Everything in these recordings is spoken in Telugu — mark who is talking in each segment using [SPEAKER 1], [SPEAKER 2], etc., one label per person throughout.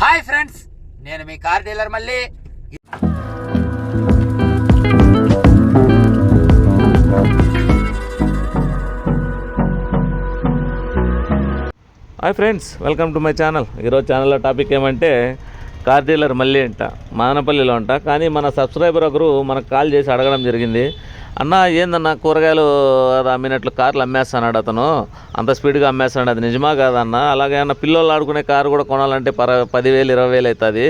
[SPEAKER 1] హాయ్ ఫ్రెండ్స్ నేను మీ కార్ డీలర్ మళ్ళీ.
[SPEAKER 2] Hi friends welcome to my channel. ఈరోజు ఛానల్లో టాపిక్ ఏమంటే కార్ డీలర్ మళ్ళీ అంట మానపల్లిలో అంట. కానీ మన సబ్స్క్రైబర్ ఒకరు మనకు కాల్ చేసి అడగడం జరిగింది. అన్న ఏందన్న కూరగాయలు అది అమ్మినట్లు కార్లు అమ్మేస్తాడు అతను. అంత స్పీడ్గా అమ్మేస్తాడు అది నిజమా కాదన్న అలాగే అన్న పిల్లలు ఆడుకునే కారు కూడా కొనాలంటే పర పదివేలు ఇరవై వేలు అవుతుంది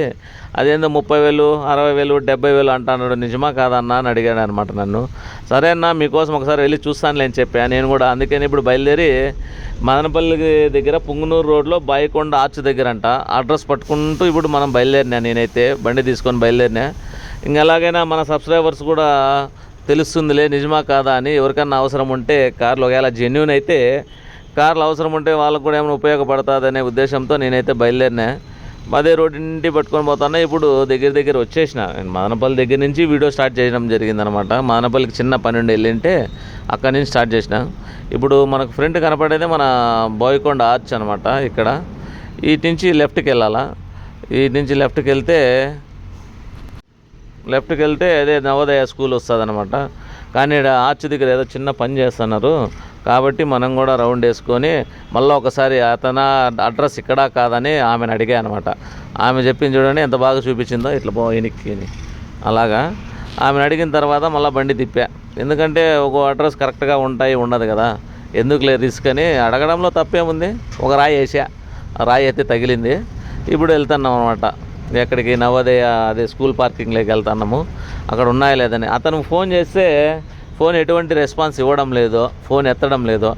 [SPEAKER 2] అదేందో ముప్పై వేలు అరవై వేలు డెబ్బై వేలు అంటున్నాడు నిజమా కాదన్న అని అడిగాడు అనమాట నన్ను. సరే అన్న మీకోసం ఒకసారి వెళ్ళి చూస్తానులే అని చెప్పాను నేను కూడా అందుకని ఇప్పుడు బయలుదేరి మదనపల్లి దగ్గర పుంగునూరు రోడ్లో బాయికొండ ఆర్చ్ దగ్గర అంట అడ్రస్ పట్టుకుంటూ ఇప్పుడు మనం బయలుదేరినా నేనైతే బండి తీసుకొని బయలుదేరినా. ఇంకా ఎలాగైనా మన సబ్స్క్రైబర్స్ కూడా తెలుస్తుందిలే నిజమా కాదా అని ఎవరికన్నా అవసరం ఉంటే కార్లు ఒకవేళ జెన్యున్ అయితే కార్లు అవసరం ఉంటే వాళ్ళకు కూడా ఏమైనా ఉపయోగపడుతుందనే ఉద్దేశంతో నేనైతే బయలుదేరినా. అదే రోడ్డింటి పట్టుకొని పోతాను ఇప్పుడు దగ్గర దగ్గర వచ్చేసిన. నేను మదనపల్లి దగ్గర నుంచి వీడియో స్టార్ట్ చేయడం జరిగిందనమాట. మదనపల్లికి చిన్న పన్నెండు వెళ్ళింటే అక్కడి నుంచి స్టార్ట్ చేసిన. ఇప్పుడు మనకు ఫ్రంట్ కనపడేదే మన బోయకొండ ఆర్చ్ అనమాట ఇక్కడ. ఇటు నుంచి లెఫ్ట్కి వెళ్ళాలా? వీటి నుంచి లెఫ్ట్కి వెళ్తే లెఫ్ట్కి వెళ్తే అదే నవోదయ స్కూల్ వస్తుంది అనమాట కానీ ఈడ ఆర్చ్ దగ్గర ఏదో చిన్న పని చేస్తున్నారు. కాబట్టి మనం కూడా రౌండ్ వేసుకొని మళ్ళీ ఒకసారి అతన అడ్రస్ ఇక్కడా కాదని ఆమెను అడిగా అనమాట ఆమె చెప్పింది చూడండి ఎంత బాగా చూపించిందో ఇట్లా పో ఎనిక్కి అని. అలాగా. ఆమెను అడిగిన తర్వాత మళ్ళీ బండి తిప్పా. ఎందుకంటే ఒక అడ్రస్ కరెక్ట్గా ఉంటాయి ఉండదు కదా. ఎందుకులే రిస్క్ అని అడగడంలో తప్పేముంది? ఒక రాయి వేసా. రాయి అయితే తగిలింది. ఇప్పుడు వెళ్తున్నాం అనమాట ఎక్కడికి నవోదయ అదే స్కూల్ పార్కింగ్లోకి వెళ్తున్నాము. అక్కడ ఉన్నాయా లేదని. అతను ఫోన్ చేస్తే ఫోన్ ఎటువంటి రెస్పాన్స్ ఇవ్వడం లేదో ఫోన్ ఎత్తడం లేదో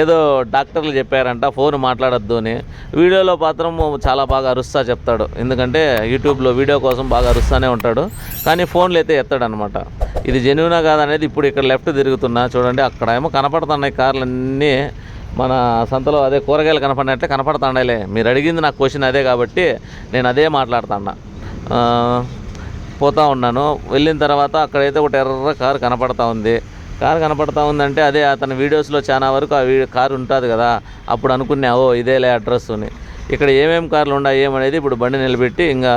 [SPEAKER 2] ఏదో డాక్టర్లు చెప్పారంట ఫోన్ మాట్లాడద్దు అని. వీడియోలో మాత్రం చాలా బాగా అరుస్తా చెప్తాడు. ఎందుకంటే యూట్యూబ్లో వీడియో కోసం బాగా అరుస్తూనే ఉంటాడు. కానీ ఫోన్లు అయితే ఎత్తాడు అనమాట ఇది జెన్యునా కాదనేది ఇప్పుడు ఇక్కడ లెఫ్ట్ తిరుగుతున్నా. చూడండి అక్కడ ఏమో కనపడుతున్నాయి కార్లన్నీ. మన సంతలో అదే కూరగాయలు కనపడినట్లే కనపడతాండలే. మీరు అడిగింది నాకు క్వశ్చన్ అదే కాబట్టి నేను అదే మాట్లాడుతున్నా. పోతూ పోతా ఉన్నాను. వెళ్ళిన తర్వాత అక్కడైతే ఒకటి ఎర్ర కారు కనపడతా ఉంది. కారు కనపడతా ఉందంటే అదే అతని వీడియోస్లో చాలా వరకు ఆ కారు ఉంటుంది కదా. అప్పుడు అనుకున్నా ఓ ఇదేలే అడ్రస్ అని. ఇక్కడ ఏమేమి కార్లు ఉన్నాయి ఏమనేది ఇప్పుడు బండి నిలబెట్టి ఇంకా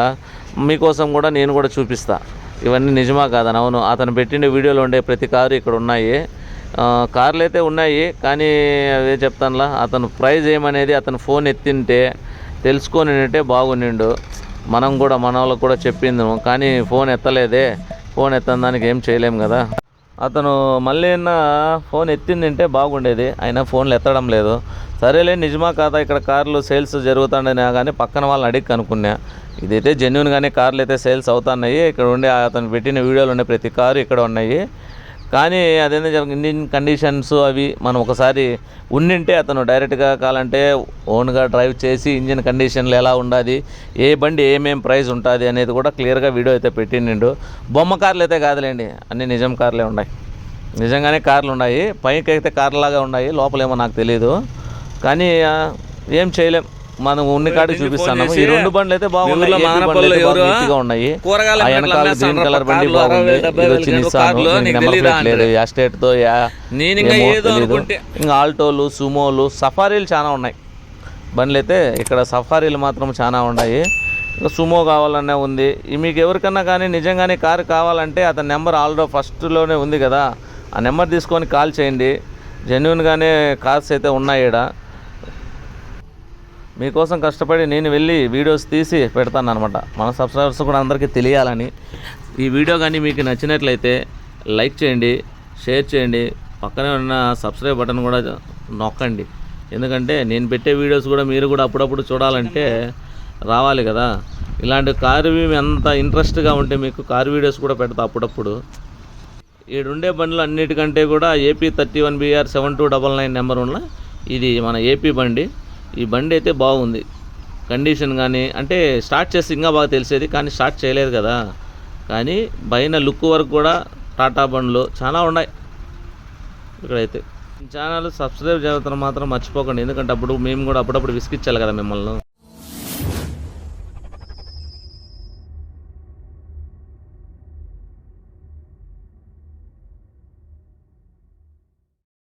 [SPEAKER 2] మీకోసం కూడా నేను కూడా చూపిస్తా. ఇవన్నీ నిజమా కాదని. అవును అతను పెట్టిన వీడియోలో ఉండే ప్రతి కారు ఇక్కడ ఉన్నాయి. కార్లు అయితే ఉన్నాయి కానీ అదే చెప్తానులా. అతను ప్రైజ్ ఏమనేది అతను ఫోన్ ఎత్తింటే తెలుసుకొని ఉంటే బాగుండిండు మనం కూడా మన వాళ్ళకు కూడా చెప్పింది కానీ ఫోన్ ఎత్తలేదే. ఫోన్ ఎత్తని దానికి ఏం చేయలేం కదా. అతను మళ్ళీ అన్న ఫోన్ ఎత్తిందంటే బాగుండేది. అయినా ఫోన్లు ఎత్తడం లేదు. సరేలే నిజమా కాదా ఇక్కడ కార్లు సేల్స్ జరుగుతుండేనా కానీ పక్కన వాళ్ళని అడిగి కనుక్కున్నా. ఇదైతే జెన్యున్గానే కార్లు అయితే సేల్స్ అవుతున్నాయి. ఇక్కడ ఉండే అతను పెట్టిన వీడియోలు ఉండే ప్రతి కారు ఇక్కడ ఉన్నాయి. కానీ అదేందో జర ఇంజిన్ కండిషన్స్ అవి మనం ఒకసారి ఉండింటే అతను డైరెక్ట్గా కావాలంటే ఓన్గా డ్రైవ్ చేసి ఇంజిన్ కండిషన్లు ఎలా ఉండాలి ఏ బండి ఏమేం ప్రైస్ ఉంటుంది అనేది కూడా క్లియర్గా వీడియో అయితే పెట్టిండు బొమ్మ కార్లు అయితే కాదులేండి అన్ని నిజం కార్లే ఉన్నాయి. నిజంగానే కార్లు ఉన్నాయి పైకి అయితే కార్లాగా ఉన్నాయి లోపలేమో నాకు తెలియదు కానీ ఏం చేయలేం. మనం ఉన్ని కాడికి చూపిస్తున్నాము. ఈ రెండు బండ్లు అయితే బాగున్నాయి.
[SPEAKER 3] ఊర్లో
[SPEAKER 2] ఏపీ బండ్లు
[SPEAKER 3] మానపల్లిలో
[SPEAKER 2] అయితే బాగా
[SPEAKER 3] ఎవరు?
[SPEAKER 2] నీట్గా ఉన్నాయి.
[SPEAKER 3] కూరగాయల
[SPEAKER 2] ఆ
[SPEAKER 3] అంగట్లో
[SPEAKER 2] వెనకాల గ్రీన్
[SPEAKER 3] అమ్మేస్తాండ్రు
[SPEAKER 2] కలర్ బండి
[SPEAKER 3] కార్లు,
[SPEAKER 2] బాగుంది
[SPEAKER 3] అరవై వేలు, డెబ్బై
[SPEAKER 2] ఇది
[SPEAKER 3] వేలు
[SPEAKER 2] వచ్చి
[SPEAKER 3] కలిపి
[SPEAKER 2] నిస్సాన్
[SPEAKER 3] కార్లు,
[SPEAKER 2] దీనికి
[SPEAKER 3] నీకు
[SPEAKER 2] నెంబర్
[SPEAKER 3] తెలీదా
[SPEAKER 2] ప్లేట్ లేదు.
[SPEAKER 3] అంటే?
[SPEAKER 2] యా
[SPEAKER 3] స్టేట్తో ఇంకా
[SPEAKER 2] ఆల్టోలు సుమోలు సఫారీలు చాలా ఉన్నాయి. బండ్లు అయితే ఇక్కడ సఫారీలు మాత్రం చాలా ఉన్నాయి. ఇంకా సుమో కావాలనే ఉంది. మీకు ఎవరికన్నా కానీ నిజంగానే కారు కావాలంటే అతని నెంబర్ ఆల్రెడీ ఫస్ట్లోనే ఉంది కదా. ఆ నెంబర్ తీసుకొని కాల్ చేయండి. జెన్యున్గానే కార్స్ అయితే ఉన్నాయి ఈడ. మీకోసం కష్టపడి నేను వెళ్ళి వీడియోస్ తీసి పెడతాను అనమాట మన సబ్స్క్రైబర్స్ కూడా అందరికీ తెలియాలని. ఈ వీడియో కానీ మీకు నచ్చినట్లయితే లైక్ చేయండి షేర్ చేయండి పక్కనే ఉన్న సబ్స్క్రైబ్ బటన్ కూడా నొక్కండి. ఎందుకంటే నేను పెట్టే వీడియోస్ కూడా మీరు కూడా అప్పుడప్పుడు చూడాలంటే రావాలి కదా. ఇలాంటి కారు ఎంత ఇంట్రెస్ట్గా ఉంటే మీకు కారు వీడియోస్ కూడా పెడతా అప్పుడప్పుడు. ఈడుండే బండ్లు అన్నిటికంటే కూడా AP thirty one BR seven two double nine number ఉన్న ఇది మన ఏపీ బండి. ఈ బండి అయితే బాగుంది. కండిషన్ కానీ అంటే స్టార్ట్ చేస్తే ఇంకా బాగా తెలిసేది కానీ స్టార్ట్ చేయలేదు కదా. కానీ పైన లుక్ వరకు కూడా టాటా బండ్లు చాలా ఉన్నాయి. ఇక్కడైతే. ఛానల్ సబ్స్క్రైబ్ చేయడం మాత్రం మర్చిపోకండి. ఎందుకంటే అప్పుడు మేము కూడా అప్పుడప్పుడు విసిగిచ్చాలి కదా మిమ్మల్ని.